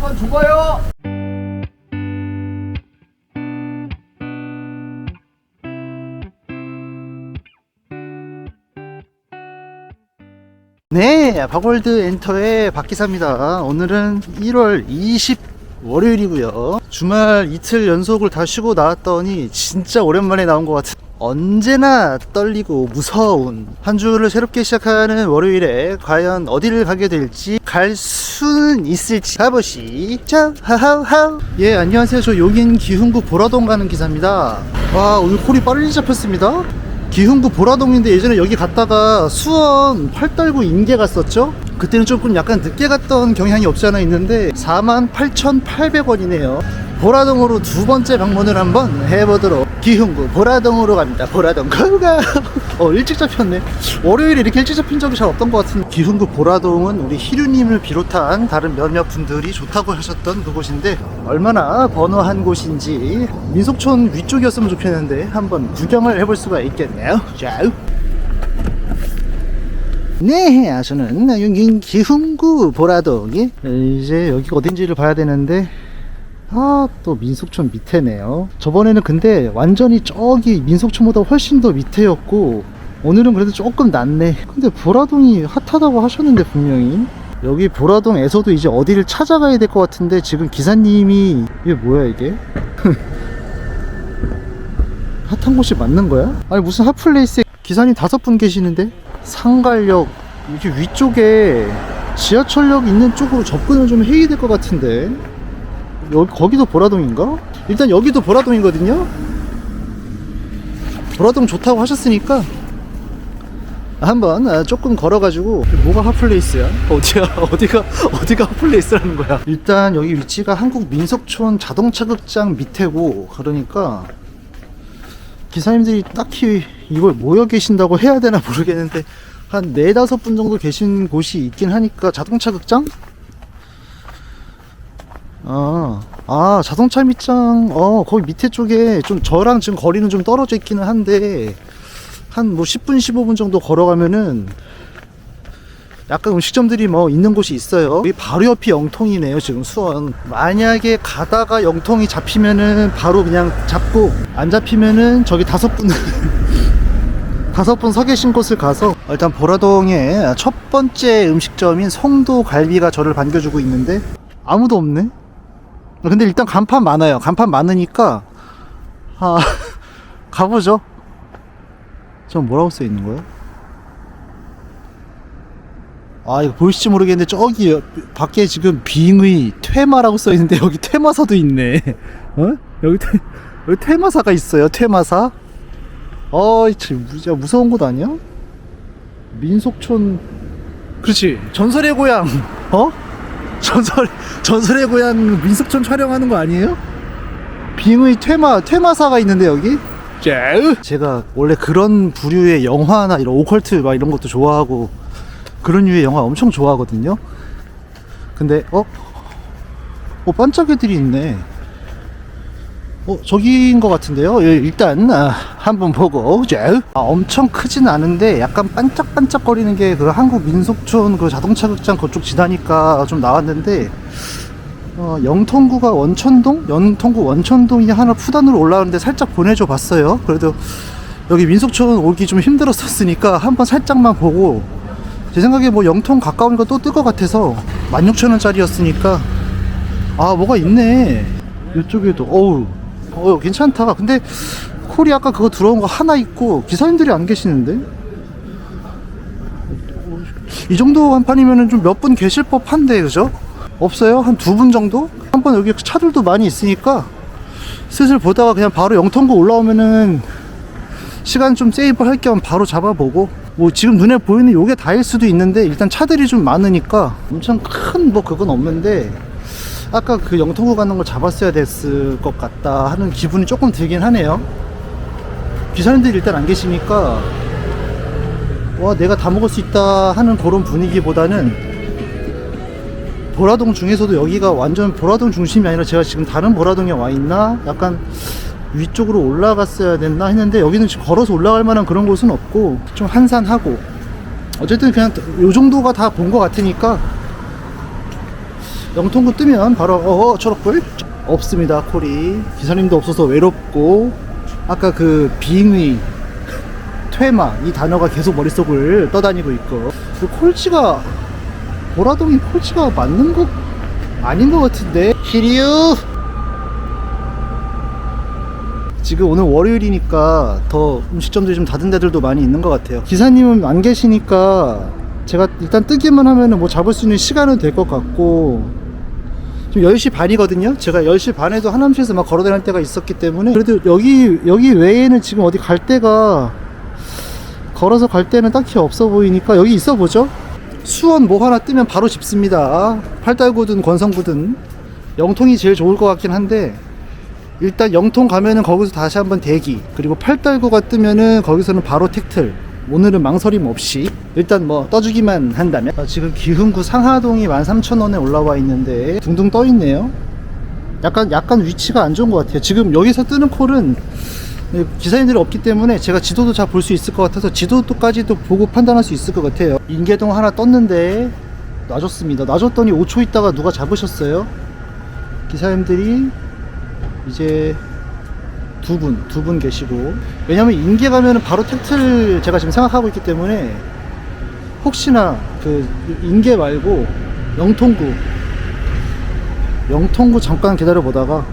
한번 죽어요. 네, 박월드 엔터의 박기사입니다. 오늘은 1월 20 월요일이고요. 주말 이틀 연속을 다 쉬고 나왔더니 진짜 오랜만에 나온 것 같은. 언제나 떨리고 무서운 한 주를 새롭게 시작하는 월요일에 과연 어디를 가게 될지 갈 수는 있을지. 가보시죠 하하하 예 안녕하세요. 저 용인 기흥구 보라동 가는 기사입니다. 와 오늘 콜이 빨리 잡혔습니다. 기흥구 보라동인데 예전에 여기 갔다가 수원 팔달구 인계 갔었죠? 그때는 조금 약간 늦게 갔던 경향이 없지 않아 있는데 48,800원이네요. 보라동으로 두 번째 방문을 한번 해보도록 기흥구 보라동으로 갑니다. 보라동 고가 어 일찍 잡혔네. 월요일에 이렇게 일찍 잡힌 적이 잘 없던 것 같은 기흥구 보라동은 우리 희류님을 비롯한 다른 몇몇 분들이 좋다고 하셨던 그곳인데 얼마나 번화한 곳인지 민속촌 위쪽이었으면 좋겠는데 한번 구경을 해볼 수가 있겠네요. 자. 네, 저는 여기 기흥구 보라동이 이제 여기가 어딘지를 봐야 되는데 아, 또 민속촌 밑에네요. 저번에는 근데 완전히 저기 민속촌보다 훨씬 더 밑에였고 오늘은 그래도 조금 낫네. 근데 보라동이 핫하다고 하셨는데 분명히 여기 보라동에서도 이제 어디를 찾아가야 될 것 같은데 지금 기사님이 이게 뭐야 이게? 핫한 곳이 맞는 거야? 아니 무슨 핫플레이스에 기사님 다섯 분 계시는데 상갈역 이렇게 위쪽에 지하철역 있는 쪽으로 접근을 좀 해야 될 것 같은데 여기 거기도 보라동인가? 일단 여기도 보라동이거든요. 보라동 좋다고 하셨으니까 한번 아, 조금 걸어가지고 뭐가 핫플레이스야? 어디야? 어디가 어디가 핫플레이스라는 거야? 일단 여기 위치가 한국 민속촌 자동차 극장 밑에고 그러니까 기사님들이 딱히 이걸 모여 계신다고 해야 되나 모르겠는데 한 네다섯 분 정도 계신 곳이 있긴 하니까 자동차 극장? 아, 아 자동차 밑장 어 거기 밑에 쪽에 좀 저랑 지금 거리는 좀 떨어져 있기는 한데 한 뭐 10분 15분 정도 걸어가면은 약간 음식점들이 뭐 있는 곳이 있어요. 여기 바로 옆이 영통이네요. 지금 수원. 만약에 가다가 영통이 잡히면은 바로 그냥 잡고 안 잡히면은 저기 다섯 분 다섯 분 서 계신 곳을 가서 일단 보라동의 첫 번째 음식점인 송도 갈비가 저를 반겨주고 있는데 아무도 없네. 근데 일단 간판 많아요. 간판 많으니까 아 가보죠. 저 뭐라고 써 있는 거야? 아 이거 보일지 모르겠는데 저기 여- 밖에 지금 빙의 퇴마라고 써 있는데 여기 퇴마사도 있네. 어? 여기 퇴 여기 퇴마사가 있어요. 퇴마사. 어, 참 무서운 곳 아니야? 민속촌. 그렇지. 전설의 고향. 어? 전설 전설의 고향 민속촌 촬영하는 거 아니에요? 빙의 퇴마 퇴마사가 있는데 여기. 제가 원래 그런 부류의 영화나 이런 오컬트 막 이런 것도 좋아하고 그런 류의 영화 엄청 좋아하거든요. 근데 어? 어 반짝이들이 있네. 어 저기인 것 같은데요. 예, 일단 아, 한번 보고 자. 아, 엄청 크진 않은데 약간 반짝반짝거리는 게 그 한국 민속촌 그 자동차 극장 그쪽 지나니까 좀 나왔는데 어, 영통구가 원천동? 영통구 원천동이 하나 푸단으로 올라오는데 살짝 보내줘 봤어요. 그래도 여기 민속촌 오기 좀 힘들었었으니까 한번 살짝만 보고 제 생각에 뭐 영통 가까우니까 또 뜰 것 같아서 16,000원짜리였으니까 아 뭐가 있네 이쪽에도 어우 어 괜찮다 근데 콜이 아까 그거 들어온 거 하나 있고 기사님들이 안 계시는데 이 정도 한 판이면은 좀 몇 분 계실 법한데 그죠? 없어요? 한 두 분 정도? 한 번 여기 차들도 많이 있으니까 슬슬 보다가 그냥 바로 영통구 올라오면은 시간 좀 세이브 할 겸 바로 잡아보고 뭐 지금 눈에 보이는 요게 다일 수도 있는데 일단 차들이 좀 많으니까 엄청 큰 뭐 그건 없는데 아까 그 영통구 가는 걸 잡았어야 됐을 것 같다 하는 기분이 조금 들긴 하네요. 기사님들이 일단 안 계시니까 와 내가 다 먹을 수 있다 하는 그런 분위기보다는 보라동 중에서도 여기가 완전 보라동 중심이 아니라 제가 지금 다른 보라동에 와 있나? 약간 위쪽으로 올라갔어야 됐나 했는데 여기는 지금 걸어서 올라갈 만한 그런 곳은 없고 좀 한산하고 어쨌든 그냥 요 정도가 다 본 것 같으니까 영통구 뜨면 바로 어 초록불? 없습니다 콜이 기사님도 없어서 외롭고 아까 그 빙의 퇴마 이 단어가 계속 머릿속을 떠다니고 있고. 그 콜치가 보라동이 콜치가 맞는 거 아닌 것 같은데. 히리유 지금 오늘 월요일이니까 더 음식점들이 좀 닫은 데들도 많이 있는 것 같아요. 기사님은 안 계시니까 제가 일단 뜨기만 하면은 뭐 잡을 수 있는 시간은 될 것 같고 지금 10시 반이거든요? 제가 10시 반에도 하남시에서 막 걸어 다닐 때가 있었기 때문에 그래도 여기 여기 외에는 지금 어디 갈 데가 걸어서 갈 데는 딱히 없어 보이니까 여기 있어 보죠? 수원 뭐 하나 뜨면 바로 집습니다. 팔달구든 권성구든 영통이 제일 좋을 것 같긴 한데 일단 영통 가면은 거기서 다시 한번 대기. 그리고 팔달구가 뜨면은 거기서는 바로 택틀. 오늘은 망설임 없이. 일단 뭐 떠주기만 한다면. 아, 지금 기흥구 상하동이 13,000원에 올라와 있는데 둥둥 떠 있네요. 약간 약간 위치가 안 좋은 것 같아요. 지금 여기서 뜨는 콜은 네, 기사님들이 없기 때문에 제가 지도도 잘 볼 수 있을 것 같아서 지도도까지도 보고 판단할 수 있을 것 같아요. 인계동 하나 떴는데 놔줬습니다. 놔줬더니 5초 있다가 누가 잡으셨어요? 기사님들이 이제 두 분, 두 분 계시고 왜냐면 인계 가면은 바로 택틀 제가 지금 생각하고 있기 때문에 혹시나 그 인계 말고 영통구 영통구 잠깐 기다려 보다가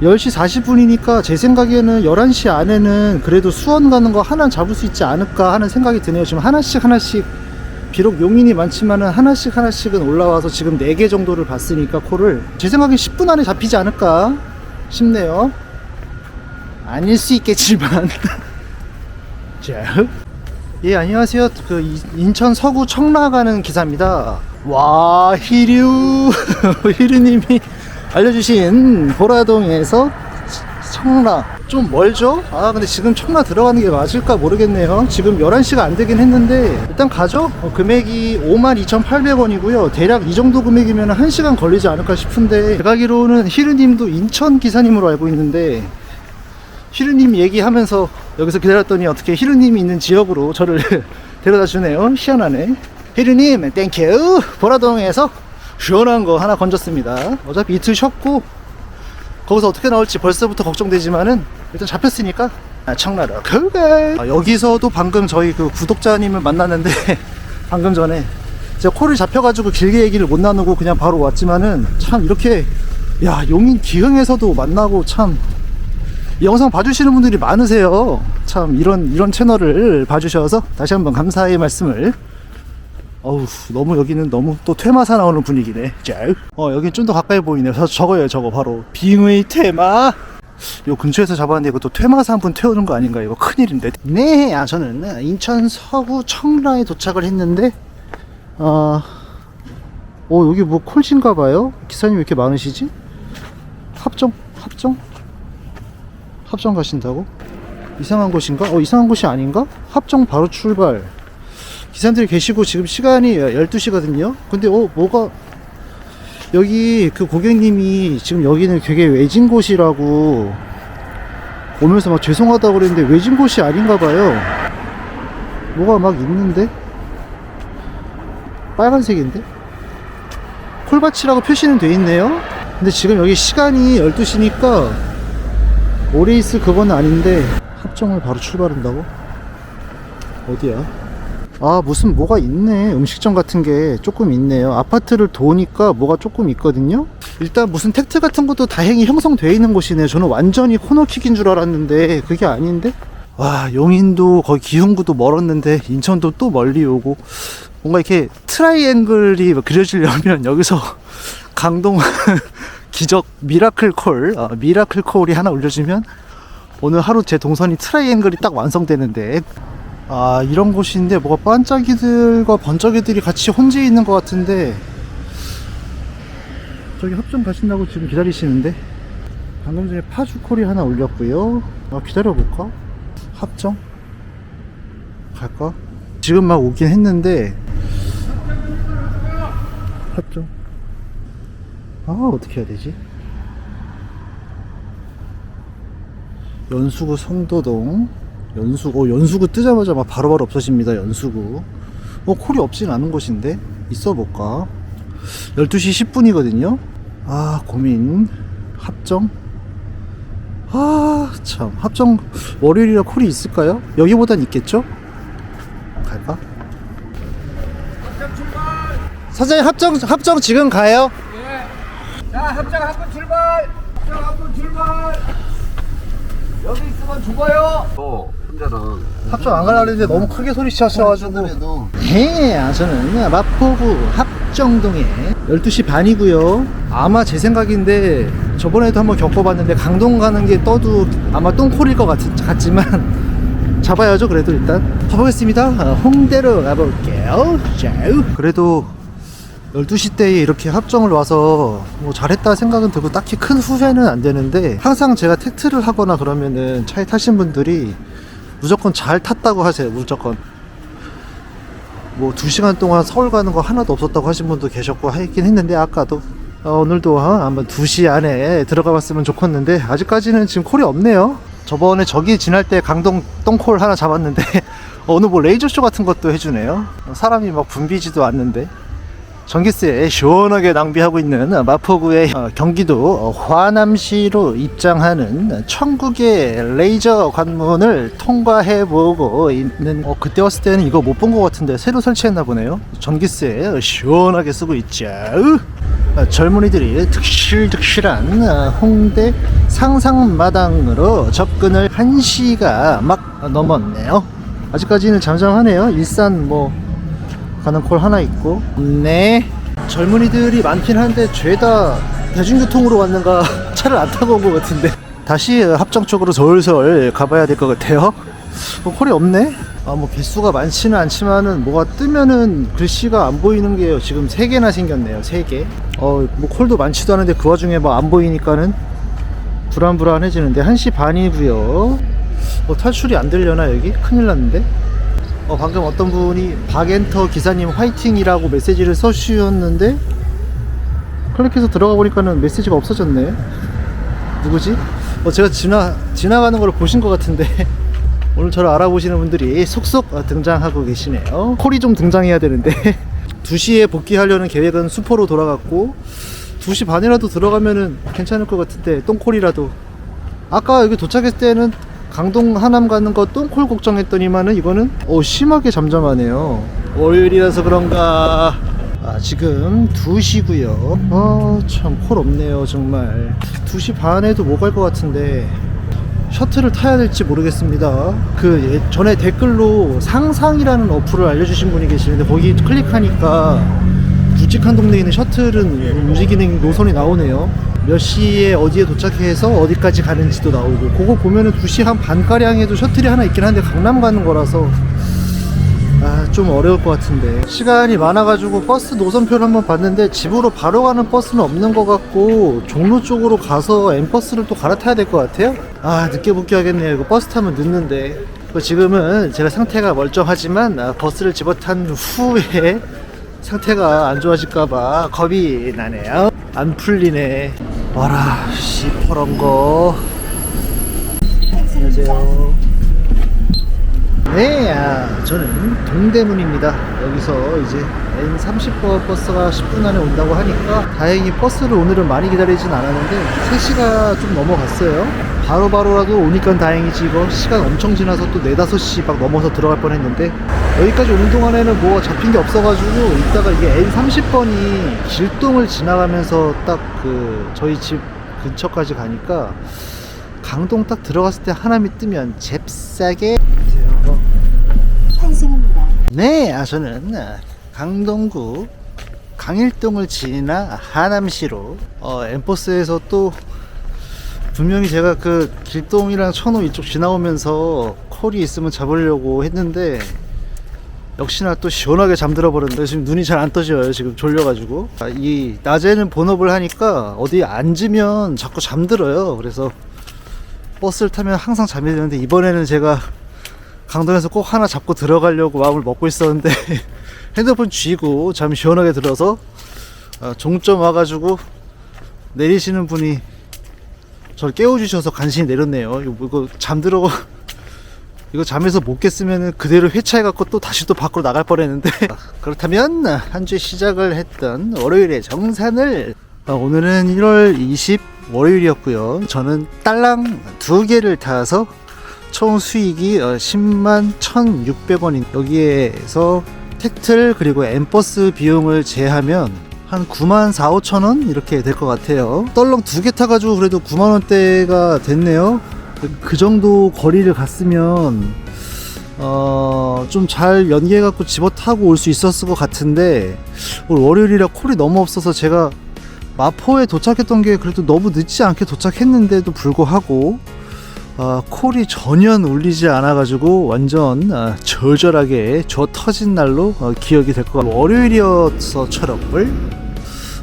10시 40분이니까 제 생각에는 11시 안에는 그래도 수원 가는 거 하나 잡을 수 있지 않을까 하는 생각이 드네요. 지금 하나씩 하나씩 비록 용인이 많지만은 하나씩 하나씩은 올라와서 지금 4개 정도를 봤으니까 콜을 제 생각에 10분 안에 잡히지 않을까 싶네요. 아닐 수 있겠지만. 자. 예, 안녕하세요. 그 이- 인천 서구 청라 가는 기사입니다. 와, 희류. 희류님이 알려주신 보라동에서 청라. 좀 멀죠? 아, 근데 지금 청라 들어가는 게 맞을까 모르겠네요. 지금 11시가 안 되긴 했는데, 일단 가죠? 어, 금액이 52,800원이고요. 대략 이 정도 금액이면 1시간 걸리지 않을까 싶은데, 제가 알기로는 희르님도 인천 기사님으로 알고 있는데, 희르님 얘기하면서 여기서 기다렸더니 어떻게 희르님이 있는 지역으로 저를 데려다 주네요. 희한하네. 희르님, 땡큐! 보라동에서 시원한 거 하나 건졌습니다. 어차피 이틀 쉬었고, 거기서 어떻게 나올지 벌써부터 걱정되지만은, 일단 잡혔으니까, 아, 청나라, 그게! 아, 여기서도 방금 저희 그 구독자님을 만났는데, 방금 전에, 제가 콜을 잡혀가지고 길게 얘기를 못 나누고 그냥 바로 왔지만은, 참 이렇게, 야, 용인 기흥에서도 만나고 참, 이 영상 봐주시는 분들이 많으세요. 참 이런 이런 채널을 봐주셔서 다시 한번 감사의 말씀을. 어우 너무 여기는 너무 또 퇴마사 나오는 분위기네. 자, 어 여긴 좀 더 가까이 보이네요. 저 저거예요 저거 바로 빙의 퇴마. 요 근처에서 잡았는데 이거 또 퇴마사 한 분 태우는 거 아닌가 이거 큰일인데. 네, 아 저는 인천 서구 청라에 도착을 했는데 어, 어 여기 뭐 콜신가 봐요. 기사님 왜 이렇게 많으시지? 합정 합정 합정 가신다고? 이상한 곳인가? 어, 이상한 곳이 아닌가? 합정 바로 출발. 기사님들이 계시고 지금 시간이 12시거든요? 근데, 어, 뭐가, 여기 그 고객님이 지금 여기는 되게 외진 곳이라고 오면서 막 죄송하다고 그랬는데 외진 곳이 아닌가 봐요. 뭐가 막 있는데? 빨간색인데? 콜밭이라고 표시는 돼 있네요? 근데 지금 여기 시간이 12시니까 오레이스 그건 아닌데 합정을 바로 출발한다고? 어디야? 아 무슨 뭐가 있네. 음식점 같은 게 조금 있네요. 아파트를 도니까 뭐가 조금 있거든요. 일단 무슨 택트 같은 것도 다행히 형성되어 있는 곳이네요. 저는 완전히 코너킥인 줄 알았는데 그게 아닌데? 와 용인도 거의 기흥구도 멀었는데 인천도 또 멀리 오고. 뭔가 이렇게 트라이앵글이 그려지려면 여기서 강동 기적 미라클 콜 어, 미라클 콜이 하나 올려주면 오늘 하루 제 동선이 트라이앵글이 딱 완성되는데 아 이런 곳인데 뭐가 반짝이들과 번쩍이들이 같이 혼재 있는 것 같은데 저기 합정 가신다고 지금 기다리시는데 방금 전에 파주 콜이 하나 올렸고요 아 기다려볼까? 합정? 갈까? 지금 막 오긴 했는데 합정 아 어떻게 해야 되지? 연수구 성도동 연수구 어, 연수구 뜨자마자 막 바로 바로 없어집니다 연수구 어 콜이 없진 않은 곳인데 있어 볼까 12시 10분이거든요. 아, 고민. 합정? 아, 참. 합정 월요일이라 콜이 있을까요? 여기보단 있겠죠? 갈까? 사장님 합정 합정 지금 가요? 자, 합장 한번 출발! 합장 한번 출발! 여기 있으면 죽어요! 어, 혼자는. 합정 안 가려고 했는데 너무 크게 소리 치셔가지고. 네, 저는 마포구 합정동에 12시 반이고요. 아마 제 생각인데 저번에도 한번 겪어봤는데 강동 가는 게 떠도 아마 똥콜일 것 같, 같지만 잡아야죠 그래도 일단. 가보겠습니다. 어, 홍대로 가볼게요. 자 그래도 12시 때에 이렇게 합정을 와서 뭐 잘했다 생각은 들고 딱히 큰 후회는 안 되는데 항상 제가 택트를 하거나 그러면은 차에 타신 분들이 무조건 잘 탔다고 하세요 무조건. 뭐 2시간 동안 서울 가는 거 하나도 없었다고 하신 분도 계셨고 하긴 했는데 아까도 어, 오늘도 어, 한번 2시 안에 들어가 봤으면 좋겠는데 아직까지는 지금 콜이 없네요. 저번에 저기 지날 때 강동 똥콜 하나 잡았는데 오늘 뭐 레이저쇼 같은 것도 해주네요. 사람이 막 붐비지도 않는데 전기세 시원하게 낭비하고 있는 마포구의 어, 경기도 어, 화남시로 입장하는 천국의 레이저 관문을 통과해 보고 있는 어, 그때 왔을 때는 이거 못 본 것 같은데 새로 설치했나 보네요. 전기세 시원하게 쓰고 있죠. 어, 젊은이들이 득실득실한 어, 홍대 상상마당으로 접근을 1시가 막 넘었네요. 아직까지는 잠잠하네요. 일산 뭐 가는 콜 하나 있고. 네. 젊은이들이 많긴 한데 죄다 대중교통으로 왔는가 차를 안 타고 온 것 같은데. 다시 합정 쪽으로 솔솔 가봐야 될 것 같아요. 뭐 콜이 없네? 아 뭐 개수가 많지는 않지만은 뭐가 뜨면은 글씨가 안 보이는 게 지금 세 개나 생겼네요. 세개어 뭐 콜도 많지도 않은데 그 와중에 뭐 안 보이니까는 불안불안해지는데. 1시 반이고요. 뭐 탈출이 안 되려나 여기? 큰일 났는데 어, 방금 어떤 분이 박엔터 기사님 화이팅이라고 메시지를 써주셨는데 클릭해서 들어가 보니까는 메시지가 없어졌네. 누구지? 어, 제가 지나, 지나가는 걸 보신 것 같은데 오늘 저를 알아보시는 분들이 속속 어, 등장하고 계시네요. 콜이 좀 등장해야 되는데 2시에 복귀하려는 계획은 수포로 돌아갔고 2시 반이라도 들어가면은 괜찮을 것 같은데 똥콜이라도. 아까 여기 도착했을 때는 강동 하남 가는 거 똥콜 걱정했더니만은 이거는 어 심하게 잠잠하네요. 월요일이라서 그런가. 아 지금 2시고요. 어참 콜 없네요 정말. 2시 반에도 못 갈 것 같은데 셔틀을 타야 될지 모르겠습니다. 그 예- 전에 댓글로 상상이라는 어플을 알려주신 분이 계시는데 거기 클릭하니까 굵직한 동네에 있는 셔틀은 움직이는 노선이 나오네요. 몇 시에 어디에 도착해서 어디까지 가는지도 나오고 그거 보면은 2시 한 반가량에도 셔틀이 하나 있긴 한데 강남 가는 거라서 아 좀 어려울 것 같은데. 시간이 많아가지고 버스 노선표를 한번 봤는데 집으로 바로 가는 버스는 없는 것 같고 종로 쪽으로 가서 M버스를 또 갈아타야 될 것 같아요? 아 늦게 복귀하겠네요. 이거 버스 타면 늦는데. 그 지금은 제가 상태가 멀쩡하지만 아, 버스를 집어탄 후에 상태가 안 좋아질까봐 겁이 나네요. 안 풀리네. 와라, 시퍼런 거. 안녕하세요. 네, 아, 저는 동대문입니다. 여기서 이제 N30번 버스가 10분 안에 온다고 하니까 다행히 버스를 오늘은 많이 기다리진 않았는데 3시가 좀 넘어갔어요. 바로바로라도 오니까 다행이지 이거 시간 엄청 지나서 또 4, 5시 막 넘어서 들어갈 뻔했는데 여기까지 오는 동안에는 뭐 잡힌 게 없어가지고 이따가 이게 N30번이 길동을 지나가면서 딱 그 저희 집 근처까지 가니까 강동 딱 들어갔을 때 하남이 뜨면 잽싸게 안녕하세요. 환승입니다. 네, 아, 저는 아, 강동구 강일동을 지나 하남시로 어, 엠버스에서 또 분명히 제가 그 길동이랑 천호 이쪽 지나오면서 콜이 있으면 잡으려고 했는데 역시나 또 시원하게 잠들어 버렸는데 지금 눈이 잘 안 떠져요. 지금 졸려가지고. 아, 이 낮에는 본업을 하니까 어디 앉으면 자꾸 잠들어요. 그래서 버스를 타면 항상 잠이 드는데 이번에는 제가 강동에서 꼭 하나 잡고 들어가려고 마음을 먹고 있었는데 핸드폰 쥐고 잠 시원하게 들어서 아, 종점 와가지고 내리시는 분이 저를 깨워주셔서 간신히 내렸네요. 이거, 이거 잠들어 이거 잠에서 못 깼으면 그대로 회차해 갖고 또 다시 또 밖으로 나갈 뻔했는데 그렇다면 한 주 시작을 했던 월요일의 정산을 어, 오늘은 1월 20 월요일이었고요 저는 딸랑 두 개를 타서 총 수익이 10만 1,600원인 여기에서 택틀 그리고 엠버스 비용을 제하면 한 9만 4, 5천 원 이렇게 될 것 같아요. 떨렁 두 개 타가지고 그래도 9만 원대가 됐네요. 그 정도 거리를 갔으면 어, 좀 잘 연계해갖고 집어 타고 올 수 있었을 것 같은데 오늘 월요일이라 콜이 너무 없어서 제가 마포에 도착했던 게 그래도 너무 늦지 않게 도착했는데도 불구하고 아, 콜이 전혀 울리지 않아가지고 완전 아, 절절하게 저 터진 날로 어, 기억이 될 것 같아요. 월요일이어서처럼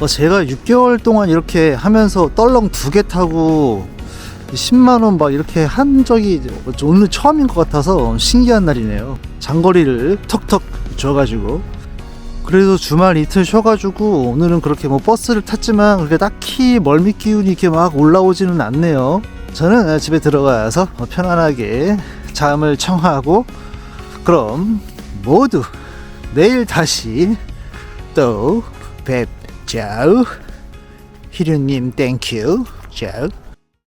어, 제가 6개월 동안 이렇게 하면서 떨렁 두 개 타고 10만원 막 이렇게 한 적이 오늘 처음인 것 같아서 신기한 날이네요. 장거리를 턱턱 줘가지고. 그래도 주말 이틀 쉬어가지고 오늘은 그렇게 뭐 버스를 탔지만 그렇게 딱히 멀미 기운이 이렇게 막 올라오지는 않네요. 저는 집에 들어가서 편안하게 잠을 청하고 그럼 모두 내일 다시 또 뵙자우. 희륜님 땡큐. 자.